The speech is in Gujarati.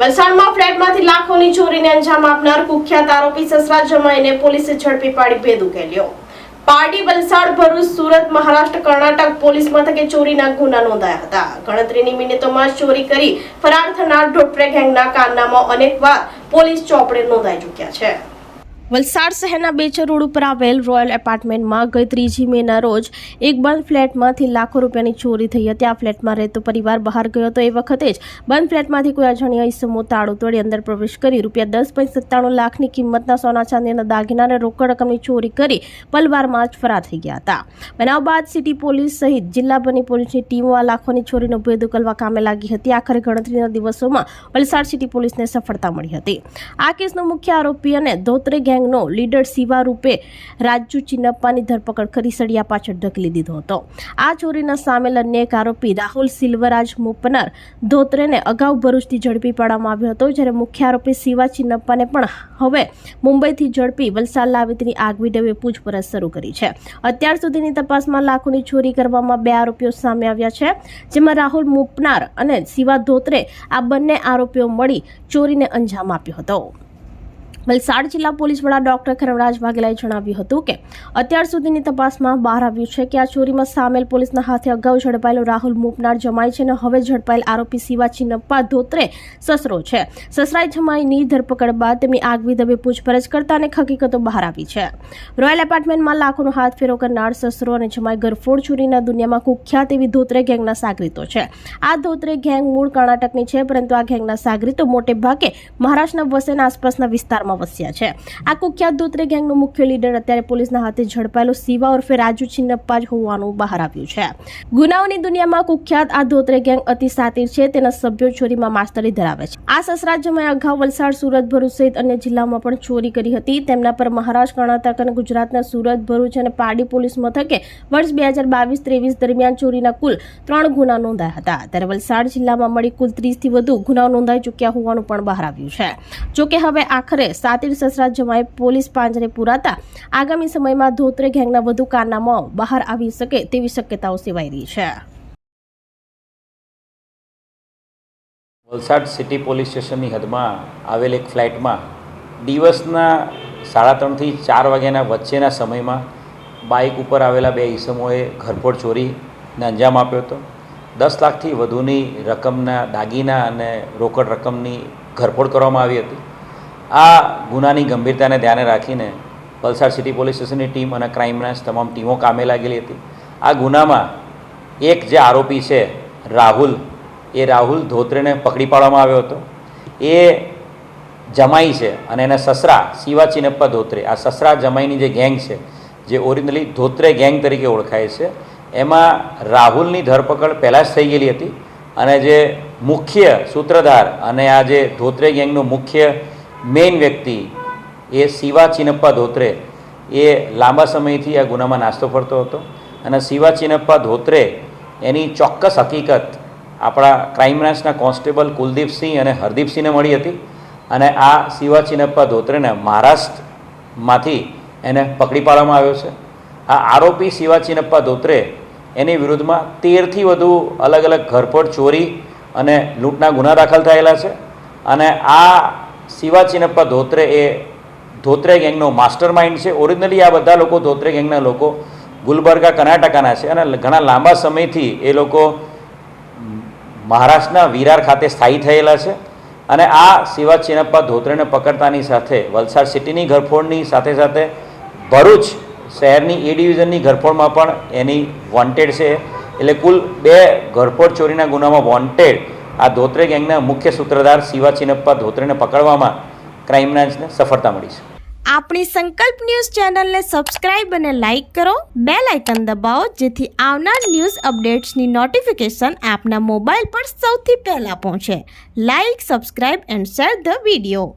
વલસાડમાં ફ્લેટમાંથી લાખોની ચોરીને અંજામ આપનાર કુખ્યાત આરોપી સસરા જમાઈને પોલીસે ઝડપી પાડી ભેદ ઉકેલ્યો. પારડી વલસાડ ભરૂચ સુરત મહારાષ્ટ્ર કર્ણાટક પોલીસ મથકે ચોરીના ગુના નોંધાયા હતા. ગણતરીની મિનિટોમાં ચોરી કરી ફરાર થનાર ઢોટરે ગેંગના કારનામાં અનેકવાર પોલીસ ચોપડે નોંધાઈ ચૂક્યા છે. વલસાડ શહેરના બેચર રોડ ઉપર આવેલ રોયલ એપાર્ટમેન્ટમાં ગઈ ત્રીજી મેના રોજ એક બંધ ફ્લેટમાંથી લાખો રૂપિયાની ચોરી થઈ હતી. આ ફ્લેટમાં રહેતો પરિવાર બહાર ગયો હતો. એ વખતે જ બંધ ફ્લેટમાંથી કોઈ અજાણ્યા ઈસમો તાળું તોડી અંદર પ્રવેશ કરી રૂપિયા દસ પોઈન્ટ સત્તાણું લાખની કિંમતના સોના ચાંદીના દાગીના રોકડ રકમની ચોરી કરી પલવારમાં જ ફરાર થઈ ગયા હતા. બનાવ બાદ સિટી પોલીસ સહિત જિલ્લા બની પોલીસની ટીમો આ લાખોની ચોરીનો ભેદ ઉકલવા કામે લાગી હતી. આખરે ગણતરીના દિવસોમાં વલસાડ સિટી પોલીસને સફળતા મળી હતી. આ કેસનો મુખ્ય આરોપી અને ધોત્રે ગેંગનો લીડર શિવા રૂપે રાજુ ચિન્નપ્પાની ધરપકડ કરી સળિયા પાછળ ઢકલી દીધો હતો. આ ચોરીના સામેલ અન્ય એક આરોપી રાહુલ સિલ્વરાજ મુપનર ધોત્રેને અગાઉ ભરૂચથી ઝડપી પાડવામાં આવ્યો હતો, જ્યારે મુખ્ય આરોપી શિવા ચિન્નપ્પાને પણ હવે મુંબઈથી ઝડપી વલસાડ લાવી તેની આગવી ડબે પૂછપરછ શરૂ કરી છે. અત્યાર સુધીની તપાસમાં લાખોની ચોરી કરવામાં બે આરોપીઓ સામે આવ્યા છે, જેમાં રાહુલ મુપનાર અને શિવા ધોત્રે આ બંને આરોપીઓ મળી ચોરીને અંજામ આપ્યો હતો. વલસાડ જિલ્લા પોલીસ વડા ડોક્ટર ખરવરાજ વાઘેલાએ જણાવ્યું હતું કે અત્યાર સુધીની તપાસમાં બહાર આવ્યું છે કે આ ચોરીમાં સામેલ પોલીસના હાથે અગાઉ ઝડપાયેલો રાહુલ મુપનાર જમાઈ છે અને હવે ઝડપાયેલ આરોપી શિવા ચિનપ્પા ધોત્રે સસરો છે. સસરાઈ જમાઈની ધરપકડ બાદ તેમની આગવી દબે પૂછપરછ કરતા અનેક હકીકતો બહાર આવી છે. રોયલ એપાર્ટમેન્ટમાં લાખોનો હાથ ફેરો કરનાર સસરો અને જમાઈ ગરફોડ ચોરીના દુનિયામાં કુખ્યાત એવી ધોત્રે ગેંગના સાગરીતો છે. આ ધોત્રે ગેંગ મૂળ કર્ણાટકની છે, પરંતુ આ ગેંગના સાગરીતો મોટે ભાગે મહારાષ્ટ્રના વસેના આસપાસના વિસ્તારમાં વસ્યા છે. આ કુખ્યાત ધોત્રે ગેંગનો મુખ્ય લીડર અત્યારે પોલીસના હાથે ઝડપાયેલો સીવા ઉર્ફે રાજુ ચિન્નપ્પા જ હોવાનું બહાર આવ્યું છે. ગુનાઓની દુનિયામાં કુખ્યાત આ ધોત્રે ગેંગ અતિ સાતીર છે, તેના સભ્યો ચોરીમાં માસ્તરી ધરાવે છે. આ સસરાજ્યમાં અગાઉ વલસાડ સુરત ભરૂચ સહિત અન્ય જિલ્લામાં પણ ચોરી કરી હતી. તેમના પર મહારાષ્ટ્ર, કર્ણાટક અને ગુજરાતના સુરત, ભરૂચ અને પારડી પોલીસ મથકે વર્ષ બે હજાર બાવીસ ત્રેવીસ દરમિયાન ચોરીના કુલ ત્રણ ગુના નોંધાયા હતા. ત્યારે વલસાડ જિલ્લામાં મળી કુલ ત્રીસથી વધુ ગુનાઓ નોંધાઈ ચૂક્યા હોવાનું પણ બહાર આવ્યું છે. જોકે હવે આખરે સાતીર સસરા જમાએ પોલીસ પાંજરે પુરાતા. આગામી સમયમાં ધોત્રે ગેંગના વધુ કારનામાઓ બહાર આવી શકે તેવી શક્યતાઓ સેવાઈ રહી છે. વલસાડ સિટી પોલીસ સ્ટેશનની હદમાં આવેલ એક ફ્લાઇટમાં દિવસના સાડા ત્રણથી ચાર વાગ્યાના વચ્ચેના સમયમાં બાઇક ઉપર આવેલા બે ઈસમોએ ઘરફોડ ચોરીને અંજામ આપ્યો હતો. દસ લાખથી વધુની રકમના દાગીના અને રોકડ રકમની ઘરફોડ કરવામાં આવી હતી. આ ગુનાની ગંભીરતાને ધ્યાને રાખીને વલસાડ સિટી પોલીસ સ્ટેશનની ટીમ અને ક્રાઇમ બ્રાન્ચ તમામ ટીમો કામે લાગેલી હતી. આ ગુનામાં એક જે આરોપી છે, રાહુલ, એ રાહુલ ધોત્રેને પકડી પાડવામાં આવ્યો હતો. એ જમાઈ છે અને એના સસરા, શિવા ચિનપ્પા ધોત્રે. આ સસરા જમાઈની જે ગેંગ છે, જે ઓરિજિનલી ધોત્રે ગેંગ તરીકે ઓળખાય છે, એમાં રાહુલની ધરપકડ પહેલાં જ થઈ ગયેલી હતી અને જે મુખ્ય સૂત્રધાર અને આ જે ધોત્રે ગેંગનો મુખ્ય મેઇન વ્યક્તિ એ શિવા ચિનપ્પા ધોત્રે એ લાંબા સમયથી આ ગુનામાં નાસ્તો ફરતો હતો. અને શિવા ચિનપ્પા ધોત્રે એની ચોક્કસ હકીકત આપણા ક્રાઇમ બ્રાન્ચના કોન્સ્ટેબલ કુલદીપસિંહ અને હરદીપસિંહને મળી હતી. અને આ શિવા ચિનપ્પા ધોત્રેને મહારાષ્ટ્રમાંથી એને પકડી પાડવામાં આવ્યો છે. આ આરોપી શિવા ચિનપ્પા ધોત્રે એની વિરુદ્ધમાં તેરથી વધુ અલગ અલગ ઘરફોડ ચોરી અને લૂંટના ગુના દાખલ થયેલા છે. અને આ શિવા ચિનપ્પા ધોત્રે એ ધોત્રે ગેંગનો માસ્ટર માઇન્ડ છે. ઓરિજિનલી આ બધા લોકો ધોત્રે ગેંગના લોકો ગુલબર્ગા, કર્ણાટકાના છે અને ઘણા લાંબા સમયથી એ લોકો મહારાષ્ટ્રના વિરાર ખાતે સ્થાયી થયેલા છે. અને આ શિવા ચિનપ્પા ધોત્રેને પકડતાની સાથે વલસાડ સિટીની ઘરફોડની સાથે સાથે ભરૂચ શહેરની એ ડિવિઝનની ઘરફોડમાં પણ એની વોન્ટેડ છે. એટલે કુલ બે ઘરફોડ ચોરીના ગુનામાં વોન્ટેડ આ ધોત્રે ગેંગના મુખ્ય સૂત્રધાર શિવા ચિનપ્પા ધોત્રેને પકડવામાં ક્રાઇમ બ્રાન્ચને સફળતા મળી છે. આપણી સંકલ્પ ન્યૂઝ ચેનલને સબસ્ક્રાઇબ અને લાઇક કરો બે લાઇકન દબાવો, જેથી આવનાર ન્યૂઝ અપડેટ્સની નોટિફિકેશન આપના મોબાઈલ પર સૌથી પહેલાં પહોંચે. Like, subscribe and share the video.